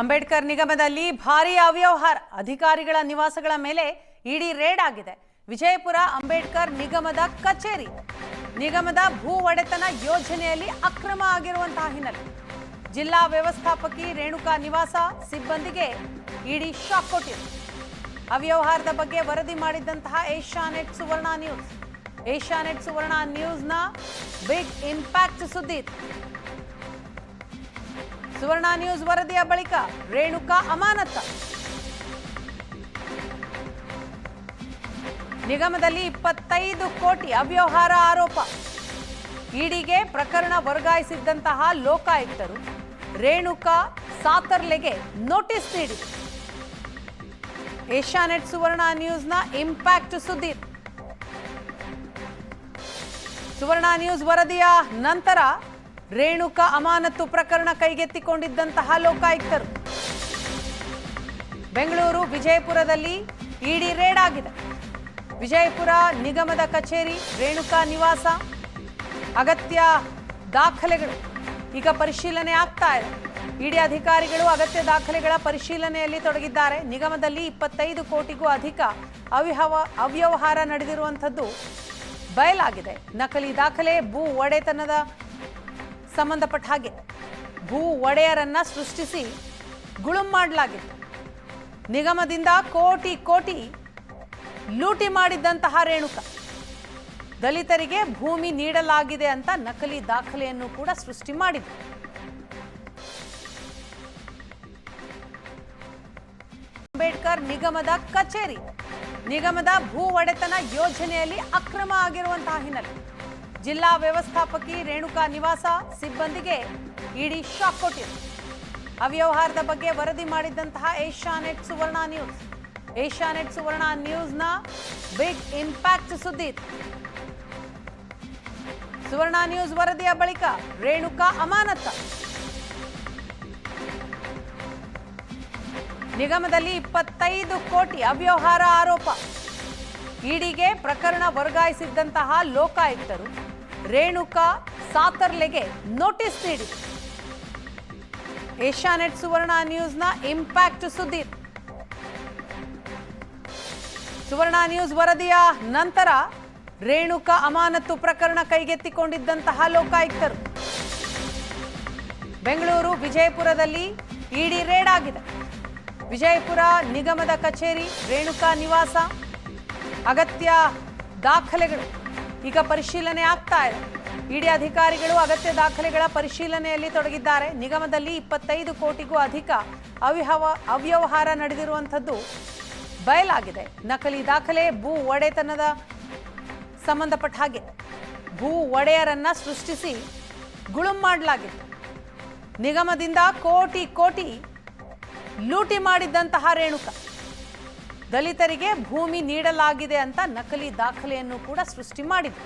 ಅಂಬೇಡ್ಕರ್ ನಿಗಮದಲ್ಲಿ ಭಾರೀ ಅವ್ಯವಹಾರ. ಅಧಿಕಾರಿಗಳ ನಿವಾಸಗಳ ಮೇಲೆ ಇಡಿ ರೇಡ್ ಆಗಿದೆ. ವಿಜಯಪುರ ಅಂಬೇಡ್ಕರ್ ನಿಗಮದ ಕಚೇರಿ. ನಿಗಮದ ಭೂ ಒಡೆತನ ಯೋಜನೆಯಲ್ಲಿ ಅಕ್ರಮ ಆಗಿರುವಂತಹ ಹಿನ್ನೆಲೆ. ಜಿಲ್ಲಾ ವ್ಯವಸ್ಥಾಪಕಿ ರೇಣುಕಾ ನಿವಾಸ ಸಿಬ್ಬಂದಿಗೆ ಇಡಿ ಶಾಕ್ ಕೊಟ್ಟಿದೆ. ಅವ್ಯವಹಾರದ ಬಗ್ಗೆ ವರದಿ ಮಾಡಿದ್ದಂತಹ Asianet Suvarna news. Asianet Suvarna ನ್ಯೂಸ್ನ ಬಿಗ್ ಇಂಪ್ಯಾಕ್ಟ್ ಸುದ್ದಿ. ಸುವರ್ಣ ನ್ಯೂಸ್ ವರದಿಯ ಬಳಿಕ ರೇಣುಕಾ ಅಮಾನತ. ನಿಗಮದಲ್ಲಿ ಇಪ್ಪತ್ತೈದು ಕೋಟಿ ಅವ್ಯವಹಾರ ಆರೋಪ. ಇಡಿಗೆ ಪ್ರಕರಣ ವರ್ಗಾಯಿಸಿದ್ದಂತಹ ಲೋಕಾಯುಕ್ತರು ರೇಣುಕಾ ಸಾತರ್ಲೆಗೆ ನೋಟಿಸ್ ನೀಡಿ. ಏಷ್ಯಾನೆಟ್ ಸುವರ್ಣ ನ್ಯೂಸ್ನ ಇಂಪ್ಯಾಕ್ಟ್ ಸುದ್ದಿ. ಸುವರ್ಣ ನ್ಯೂಸ್ ವರದಿಯ ನಂತರ ರೇಣುಕಾ ಅಮಾನತು ಪ್ರಕರಣ ಕೈಗೆತ್ತಿಕೊಂಡಿದ್ದಂತಹ ಲೋಕಾಯುಕ್ತರು. ಬೆಂಗಳೂರು ವಿಜಯಪುರದಲ್ಲಿ ಇಡಿ ರೇಡ್ ಆಗಿದೆ. ವಿಜಯಪುರ ನಿಗಮದ ಕಚೇರಿ, ರೇಣುಕಾ ನಿವಾಸ, ಅಗತ್ಯ ದಾಖಲೆಗಳು ಈಗ ಪರಿಶೀಲನೆ ಆಗ್ತಾ ಇದೆ. ಇಡಿ ಅಧಿಕಾರಿಗಳು ಅಗತ್ಯ ದಾಖಲೆಗಳ ಪರಿಶೀಲನೆಯಲ್ಲಿ ತೊಡಗಿದ್ದಾರೆ. ನಿಗಮದಲ್ಲಿ ಇಪ್ಪತ್ತೈದು ಕೋಟಿಗೂ ಅಧಿಕ ಅವ್ಯವ ಅವ್ಯವಹಾರ ನಡೆದಿರುವಂಥದ್ದು ಬಯಲಾಗಿದೆ. ನಕಲಿ ದಾಖಲೆ ಭೂ ಒಡೆತನದ ಸಂಬಂಧಪಟ್ಟ ಹಾಗೆ. ಭೂ ಒಡೆಯರನ್ನ ಸೃಷ್ಟಿಸಿ ಗುಳುಂ ಮಾಡಲಾಗಿತ್ತು. ನಿಗಮದಿಂದ ಕೋಟಿ ಕೋಟಿ ಲೂಟಿ ಮಾಡಿದ್ದಂತಹ ರೇಣುಕ. ದಲಿತರಿಗೆ ಭೂಮಿ ನೀಡಲಾಗಿದೆ ಅಂತ ನಕಲಿ ದಾಖಲೆಯನ್ನು ಕೂಡ ಸೃಷ್ಟಿ ಮಾಡಿದ್ರು. ಅಂಬೇಡ್ಕರ್ ನಿಗಮದ ಕಚೇರಿ. ನಿಗಮದ ಭೂ ಒಡೆತನ ಯೋಜನೆಯಲ್ಲಿ ಅಕ್ರಮ ಆಗಿರುವಂತಹ ಹಿನ್ನೆಲೆ. ಜಿಲ್ಲಾ ವ್ಯವಸ್ಥಾಪಕಿ ರೇಣುಕಾ ನಿವಾಸ ಸಿಬ್ಬಂದಿಗೆ ಇಡಿ ಶಾಕ್ ಕೊಟ್ಟಿದೆ. ಅವ್ಯವಹಾರದ ಬಗ್ಗೆ ವರದಿ ಮಾಡಿದ್ದಂತಹ Asianet Suvarna news. Asianet Suvarna ನ್ಯೂಸ್ನ ಬಿಗ್ ಇಂಪ್ಯಾಕ್ಟ್ ಸುದ್ದಿ. ಸುವರ್ಣ ನ್ಯೂಸ್ ವರದಿಯ ಬಳಿಕ ರೇಣುಕಾ ಅಮಾನತ. ನಿಗಮದಲ್ಲಿ ಇಪ್ಪತ್ತೈದು ಕೋಟಿ ಅವ್ಯವಹಾರ ಆರೋಪ. ಇಡಿಗೆ ಪ್ರಕರಣ ವರ್ಗಾಯಿಸಿದ್ದಂತಹ ಲೋಕಾಯುಕ್ತರು. ರೇಣುಕಾ ಸಾತರ್ಲೆಗೆ ನೋಟಿಸ್ ನೀಡಿ. ಏಷ್ಯಾನೆಟ್ ಸುವರ್ಣ ನ್ಯೂಸ್ನ ಇಂಪ್ಯಾಕ್ಟ್ ಸುದ್ದಿ. ಸುವರ್ಣ ನ್ಯೂಸ್ ವರದಿಯ ನಂತರ ರೇಣುಕಾ ಅಮಾನತು ಪ್ರಕರಣ ಕೈಗೆತ್ತಿಕೊಂಡಿದ್ದಂತಹ ಲೋಕಾಯುಕ್ತರು. ಬೆಂಗಳೂರು ವಿಜಯಪುರದಲ್ಲಿ ಇಡಿ ರೇಡ್ ಆಗಿದೆ. ವಿಜಯಪುರ ನಿಗಮದ ಕಚೇರಿ, ರೇಣುಕಾ ನಿವಾಸ, ಅಗತ್ಯ ದಾಖಲೆಗಳು. ಈಗ ಪರಿಶೀಲನೆ ಆಗ್ತಾ ಇದೆ. ಇಡಿ ಅಧಿಕಾರಿಗಳು ಅಗತ್ಯ ದಾಖಲೆಗಳ ಪರಿಶೀಲನೆಯಲ್ಲಿ ತೊಡಗಿದ್ದಾರೆ. ನಿಗಮದಲ್ಲಿ ಇಪ್ಪತ್ತೈದು ಕೋಟಿಗೂ ಅಧಿಕ ಅವ್ಯವ ಅವ್ಯವಹಾರ ನಡೆದಿರುವಂಥದ್ದು ಬಯಲಾಗಿದೆ. ನಕಲಿ ದಾಖಲೆ ಭೂ ಒಡೆತನದ ಸಂಬಂಧಪಟ್ಟ ಹಾಗೆ. ಭೂ ಒಡೆಯರನ್ನ ಸೃಷ್ಟಿಸಿ ಗುಳುಂ ಮಾಡಲಾಗಿತ್ತು. ನಿಗಮದಿಂದ ಕೋಟಿ ಕೋಟಿ ಲೂಟಿ ಮಾಡಿದ್ದಂತಹ ರೇಣುಕಾ. ದಲಿತರಿಗೆ ಭೂಮಿ ನೀಡಲಾಗಿದೆ ಅಂತ ನಕಲಿ ದಾಖಲೆಯನ್ನು ಕೂಡ ಸೃಷ್ಟಿ ಮಾಡಿದ್ರು.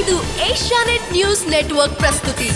ಇದು ಏಷ್ಯಾನೆಟ್ ನ್ಯೂಸ್ ನೆಟ್ವರ್ಕ್ ಪ್ರಸ್ತುತಿ.